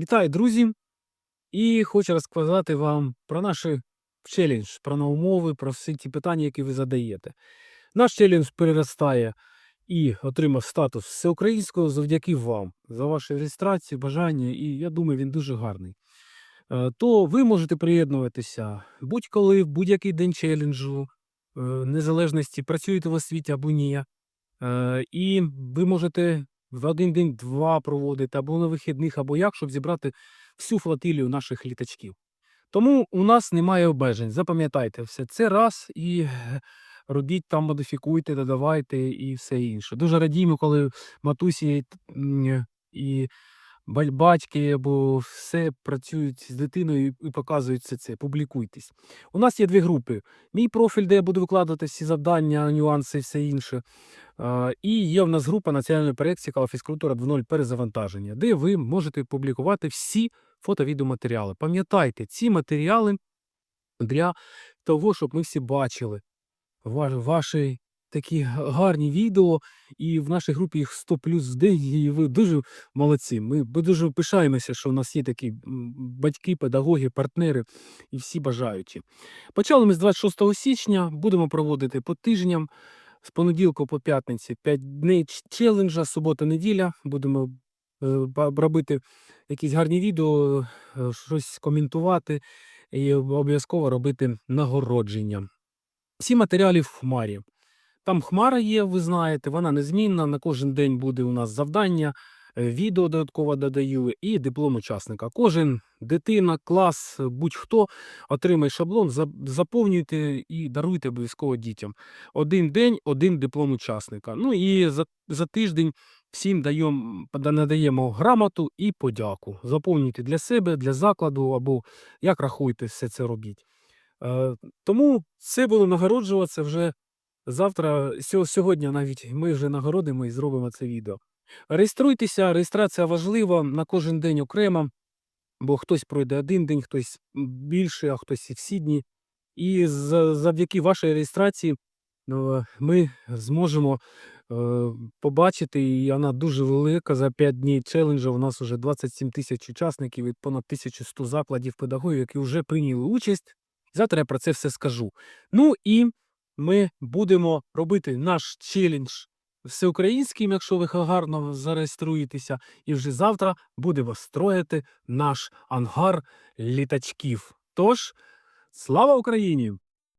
Вітаю, друзі! І хочу розказати вам про наш челендж, про умови, про всі ті питання, які ви задаєте. Наш челендж переростає і отримав статус всеукраїнського завдяки вам за вашу реєстрацію, бажання, і я думаю, він дуже гарний. Е, То ви можете приєднуватися будь-коли, в будь-який день челенджу, е, незалежності, працюєте в освіті або ні. Е, І ви можете в один день два проводити або на вихідних, або як, щоб зібрати всю флотилію наших літачків. Тому у нас немає обмежень. Запам'ятайте все це раз і робіть там, модифікуйте, додавайте і все інше. Дуже радіємо, коли матусі і батьки або все працюють з дитиною і показують все це. Публікуйтесь. У нас є дві групи. Мій профіль, де я буду викладати всі завдання, нюанси і все інше. І є в нас група національної «Цікава фізкультура 2.0 перезавантаження, де ви можете публікувати всі фото-відеоматеріали. Пам'ятайте, ці матеріали для того, щоб ми всі бачили ва- ваші такі гарні відео, і в нашій групі їх 100 плюс в день, і ви дуже молодці. Ми дуже пишаємося, що в нас є такі батьки, педагоги, партнери і всі бажаючі. Почали ми з 26 січня, будемо проводити по тижням. З понеділка по п'ятниці 5 днів челенджа, субота, неділя. Будемо е, робити якісь гарні відео, е, щось коментувати і обов'язково робити нагородження. Всі матеріали в хмарі. Там хмара є, ви знаєте, вона незмінна. На кожен день буде у нас завдання, е, відео додатково додаю і диплом учасника. Кожен дитина, клас, е, будь-хто отримає шаблон, заповнюйте і даруйте обов'язково дітям. Один день, один диплом учасника. Ну і за, за тиждень всім даємо, надаємо грамоту і подяку. Заповнюйте для себе, для закладу або як рахуєте, все це робіть. Е, тому це було нагороджуватися вже завтра, сьо- сьогодні навіть ми вже нагородимо і зробимо це відео. Реєструйтеся, реєстрація важлива на кожен день окремо, бо хтось пройде один день, хтось більше, а хтось і всі дні. І за- завдяки вашій реєстрації ну, ми зможемо е, побачити, і вона дуже велика. За 5 днів челенджу у нас вже 27 тисяч учасників і понад 1100 закладів педагогів, які вже прийняли участь. Завтра я про це все скажу. Ну і ми будемо робити наш челендж всеукраїнським, якщо ви гарно зареєструєтеся. І вже завтра будемо строїти наш ангар літачків. Тож, слава Україні!